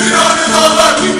Babylon is over.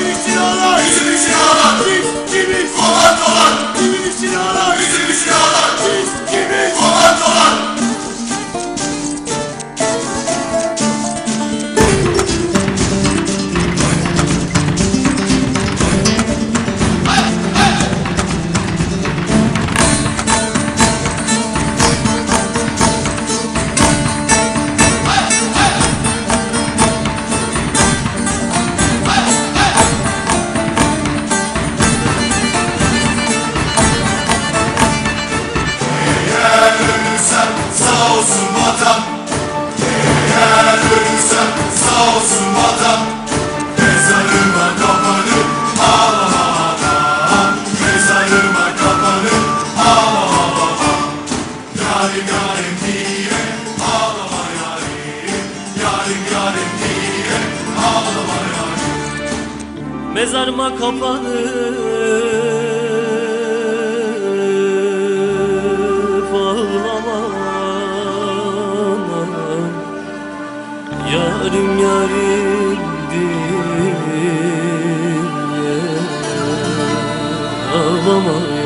mezarıma kapanıp ağlamam. Yarım yarim diye ağlamam.